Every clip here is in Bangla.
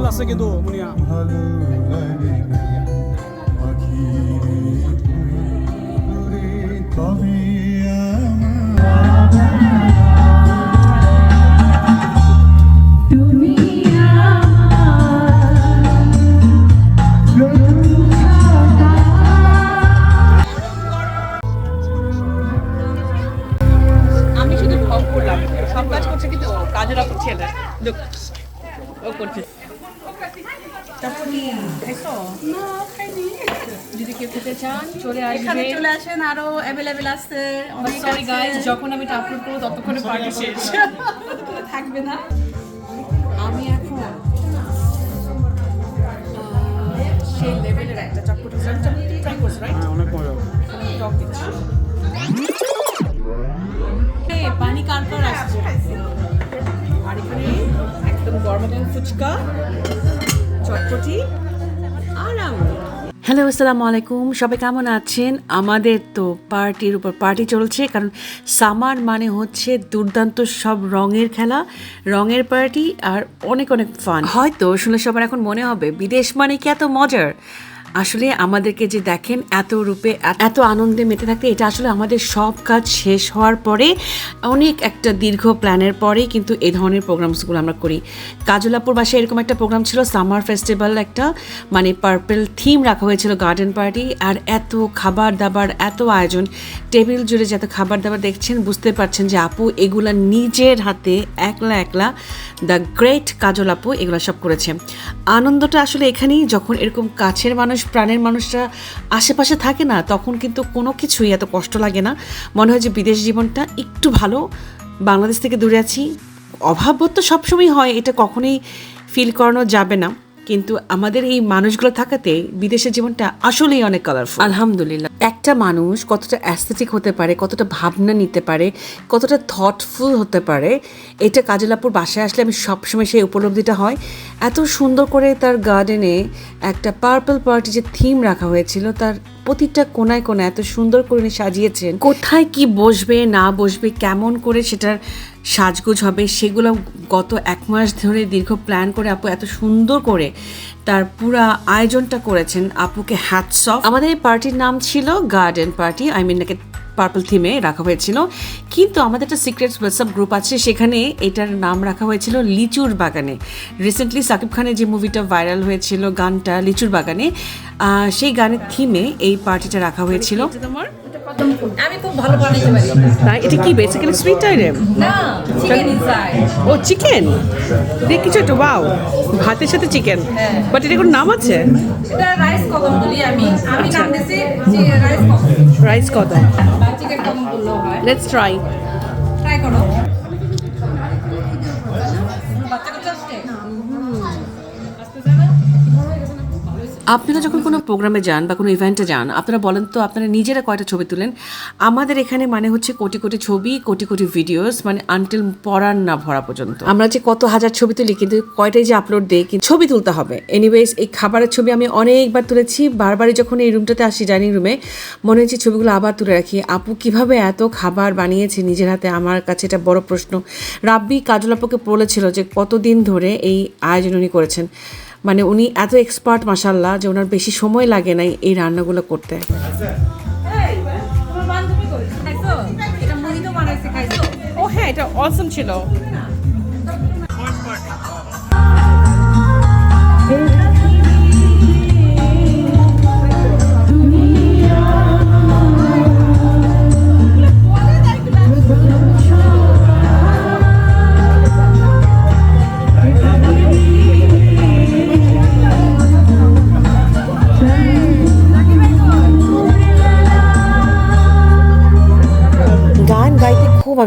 তেল আছে কিন্তু মুনিয়া ভালো চান চলে এখানে আসবে চলে আসেন আরও অ্যাভেলেবেল আছে অনেক সরি গাইস যখন আমি এটা আপলোড করব ততক্ষণে পার্টি শেষ থাকবে না? আমি এখন সেই লেভেলের একটা চটপটি চটপটি ট্রাই করছি রাইট হ্যাঁ অনেক মজা। টক দিচ্ছি। পানি কার কার আসছে? আর এখানে একদম গরম গরম ফুচকা চটপটি আর আঙুর। হ্যালো, আসসালামু আলাইকুম। সবাই কেমন আছেন? আমাদের তো পার্টির উপর পার্টি চলছে, কারণ সামার মানে হচ্ছে দুর্দান্ত সব রঙের খেলা, রঙের পার্টি আর অনেক অনেক ফান হয়তো শুনে সবার এখন মনে হবে, বিদেশ মানে কি এত মজার? আসলে আমাদেরকে যে দেখেন, এত রূপে, এত- আনন্দে মেতে থাকতে, এটা আসলে আমাদের সব কাজ শেষ হওয়ার পরে, অনেক একটা দীর্ঘ প্ল্যানের পরেই কিন্তু এই ধরনের প্রোগ্রামসগুলো আমরা করি। কাজলাপুর বাসায় এরকম একটা প্রোগ্রাম ছিল, সামার ফেস্টিভ্যাল একটা মানে পার্পেল থিম রাখা হয়েছিল গার্ডেন পার্টি, আর এত খাবার দাবার, এত আয়োজন, টেবিল জুড়ে যে এত খাবার দাবার দেখছেন, বুঝতে পারছেন যে আপু এগুলা নিজের হাতে একলা একলা দ্য গ্রেট কাজল আপু এগুলো সব করেছে। আনন্দটা আসলে এখানেই যখন এরকম কাছের মানুষ প্রাণের মানুষরা আশেপাশে থাকে না, তখন কিন্তু কোনো কিছুই এত কষ্ট লাগে না। মনে হয় যে বিদেশ জীবনটা একটু ভালো, বাংলাদেশ থেকে দূরে আছি। অভাববোধ তো সবসময় হয়, এটা কখনোই ফিল করানো যাবে না। কিন্তু আমাদের এই মানুষগুলো থাকাতে বিদেশের জীবনটা আসলেই অনেক কালারফুল আলহামদুলিল্লাহ। একটা মানুষ কতটা অ্যাস্থেটিক হতে পারে কতটা ভাবনা নিতে পারে কতটা থটফুল হতে পারে এটা কাজলাপুর বাসায় আসলে আমি সবসময় সেই উপলব্ধিটা হয়। এত সুন্দর করে তার গার্ডেনে একটা পার্পল পার্টি যে থিম রাখা হয়েছিল তার প্রতিটা কোনায় কোনায় এত সুন্দর করে সাজিয়েছেন। কোথায় কি বসবে না বসবে কেমন করে সেটার সাজগোজ হবে, সেগুলো গত এক মাস ধরে দীর্ঘ প্ল্যান করে আপু এত সুন্দর করে তার পুরা আয়োজনটা করেছেন। আপুকে হ্যাটস অফ আমাদের এই পার্টির নাম ছিল গার্ডেন পার্টি আই মিন নাকি পার্পল থিমে রাখা হয়েছিল। কিন্তু আমাদের একটা সিক্রেট হোয়াটসঅ্যাপ গ্রুপ আছে, সেখানে এটার নাম রাখা হয়েছিল লিচুর বাগানে। রিসেন্টলি সাকিব খানের যে মুভিটা ভাইরাল হয়েছিল, গানটা লিচুর বাগানে সেই গানের থিমে এই পার্টিটা রাখা হয়েছিল। তোমার? আমি খুব ভালো বানাইতে পারি। তাই এটা কি বেসিক্যালি সুইট আইটেম না চিকেন ইনসাইড ও চিকেন দেখ কিছু একটা বাও ভাতের সাথে চিকেন বাট এটা কোনো নাম আছে? এটা রাইস কদম বলি আমি। আমি আচ্ছা। নাম দিছি রাইস কদম। রাইস কত বা চিকেন কদম বললেও হয়। লেটস ট্রাই ট্রাই করো। আপনারা যখন কোনো প্রোগ্রামে যান বা কোনো ইভেন্টে যান, আপনারা বলেন তো আপনারা নিজেরা কয়টা ছবি তুলেন? আমাদের এখানে মানে হচ্ছে কোটি কোটি ছবি, কোটি কোটি ভিডিওস মানে আনটিল পড়ার না ভরা পর্যন্ত। আমরা যে কত হাজার ছবি তুলি, কিন্তু কয়টাই যে আপলোড দিই, কিন্তু ছবি তুলতে হবে। এনিওয়েজ এই খাবারের ছবি আমি অনেকবার তুলেছি। বারবারই যখন এই রুমটাতে আসি ডাইনিং রুমে মনে হচ্ছে ছবিগুলো আবার তুলে রাখি। আপু কীভাবে এত খাবার বানিয়েছে নিজের হাতে? আমার কাছে এটা বড় প্রশ্ন। রাব্বি কাজল আপুকে বলেছিল যে কতদিন ধরে এই আয়োজন উনি করেছেন? মানে উনি এত এক্সপার্ট মাসাল্লাহ যে ওনার বেশি সময় লাগে নাই এই রান্নাগুলো করতে? ও হ্যাঁ এটা অসম ছিল।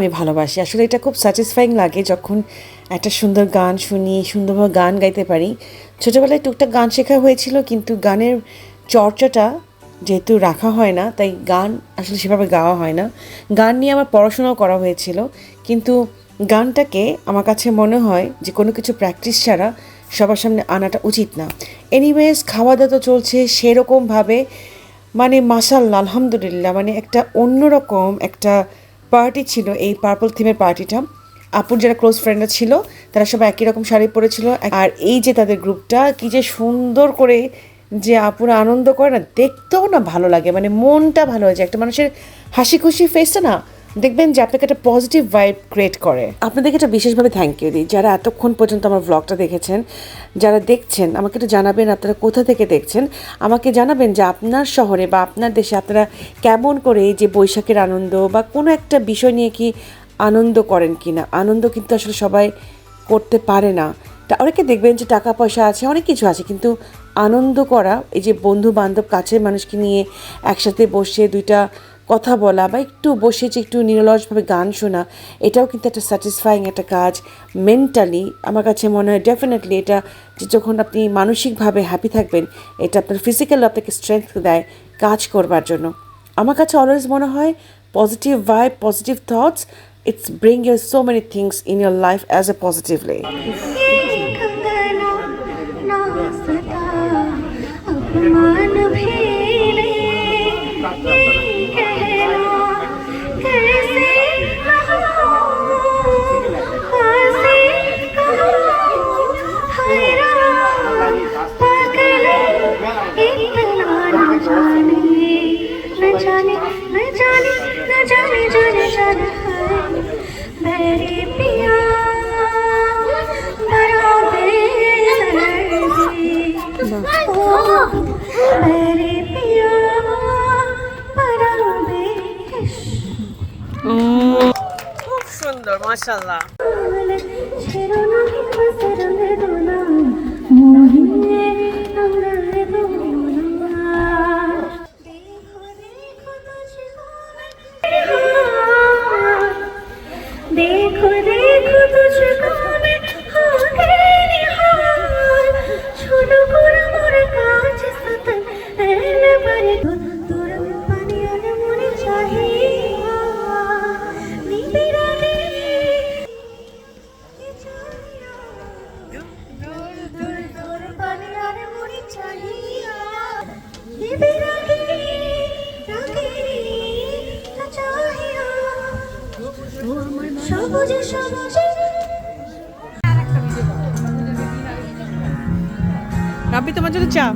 আমি ভালোবাসি। আসলে এটা খুব স্যাটিসফাইং লাগে যখন একটা সুন্দর গান শুনি, সুন্দরভাবে গান গাইতে পারি। ছোটোবেলায় টুকটাক গান শেখা হয়েছিল, কিন্তু গানের চর্চাটা যেহেতু রাখা হয় না, তাই গান আসলে সেভাবে গাওয়া হয় না। গান নিয়ে আমার পড়াশোনাও করা হয়েছিল, কিন্তু গানটাকে আমার কাছে মনে হয় যে কোনো কিছু প্র্যাকটিস ছাড়া সবার সামনে আনাটা উচিত না। এনিওয়েজ খাওয়া দাওয়া তো চলছে সেরকমভাবে মানে মাসাল্লাহ আলহামদুলিল্লাহ মানে একটা অন্যরকম একটা পার্টি ছিল, এই পার্পল থিমের পার্টিটা আপুর যারা ক্লোজ ফ্রেন্ডরা ছিল, তারা সবাই একই রকম শাড়ি পরেছিল। আর এই যে তাদের গ্রুপটা কি যে সুন্দর করে যে আপুরা আনন্দ করে না, দেখতেও না ভালো লাগে। মানে মনটা ভালো হয়ে যায়। একটা মানুষের হাসি খুশি ফেসটা না, দেখবেন যে আপনাকে একটা পজিটিভ ভাইব ক্রিয়েট করে। আপনাদেরকে একটা বিশেষভাবে থ্যাংক ইউ দিই। যারা এতক্ষণ পর্যন্ত আমার ব্লগটা দেখেছেন যারা দেখছেন, আমাকে একটু জানাবেন আপনারা কোথা থেকে দেখছেন। আমাকে জানাবেন যে আপনার শহরে বা আপনার দেশে আপনারা কেমন করে এই যে বৈশাখের আনন্দ বা কোনো একটা বিষয় নিয়ে কি আনন্দ করেন কি না আনন্দ কিন্তু আসলে সবাই করতে পারে না। তা অনেকে দেখবেন যে টাকা পয়সা আছে, অনেক কিছু আছে, কিন্তু আনন্দ করা, এই যে বন্ধু বান্ধব কাছের মানুষকে নিয়ে একসাথে বসে দুইটা কথা বলা বা একটু বসে যে একটু নিরলসভাবে গান শোনা, এটাও কিন্তু একটা স্যাটিসফাইং একটা কাজ মেন্টালি আমার কাছে মনে হয় ডেফিনেটলি এটা যে যখন আপনি মানসিকভাবে হ্যাপি থাকবেন, এটা আপনার ফিজিক্যাল আপনাকে স্ট্রেংথ দেয় কাজ করবার জন্য। আমার কাছে অলওয়েজ মনে হয় positive vibe positive thoughts it's bring your so many things in your life as a positively जाने न जाने न जाने जाने जाने मेरे पिया बराबर मेरे पिया बराबर खूब सुंदर माशाल्लाह সবুজে রাব্বি তোমার জন্য চা।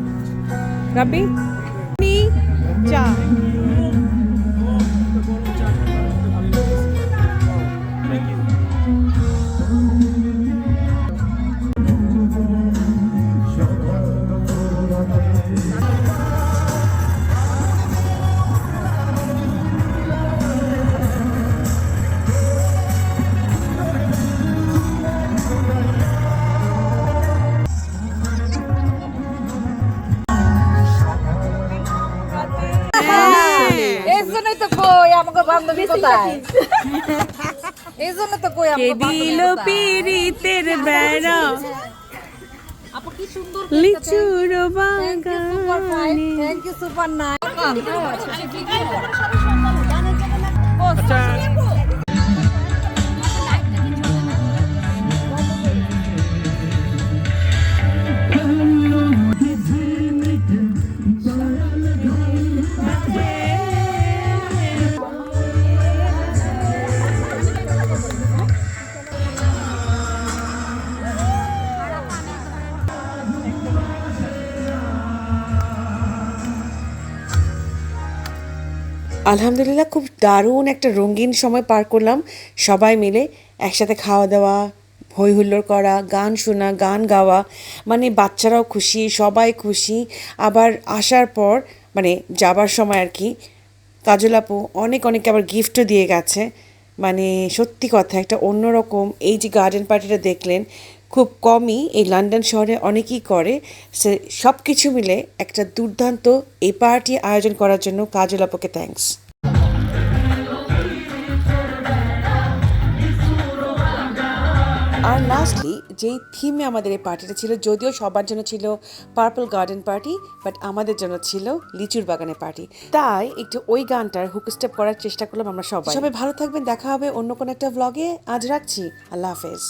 রাব্বি? বান্ধবী কোথায়? এই জন্য তো কই আমাকে দিল পিরিতের বেড়া? আপু কি সুন্দর লিচুর বাগানে। থ্যাংক ইউ সুপার নাই আলহামদুলিল্লাহ, খুব দারুণ একটা রঙিন সময় পার করলাম। সবাই মিলে একসাথে খাওয়া দাওয়া হই হুল্লোড় করা, গান শোনা, গান গাওয়া মানে বাচ্চারাও খুশি, সবাই খুশি। আবার আসার পর মানে যাবার সময় আর কি, কাজল আপু অনেক অনেক আবার গিফটও দিয়ে গেছে। মানে সত্যি কথা, একটা অন্যরকম এই যে গার্ডেন পার্টিটা দেখলেন খুব কমই এই লন্ডন শহরে অনেকেই করে। সে সব কিছু মিলে একটা দুর্দান্ত এই পার্টি আয়োজন করার জন্য কাজল আপুকে থ্যাঙ্কস আর লাস্টলি যেই থিমে আমাদের এই পার্টিটা ছিল, যদিও সবার জন্য ছিল পার্পল গার্ডেন পার্টি বাট আমাদের জন্য ছিল লিচুর বাগানের পার্টি তাই একটু ওই গানটার হুক স্টেপ করার চেষ্টা করলাম আমরা সবাই। সবাই ভালো থাকবেন, দেখা হবে অন্য কোনো একটা ব্লগে আজ রাখছি, আল্লাহ হাফেজ।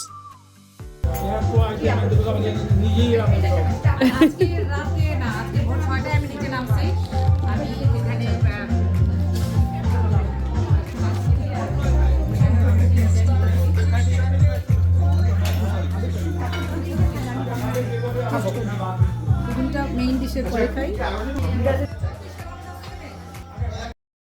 মেইন ডিশের পরে খাই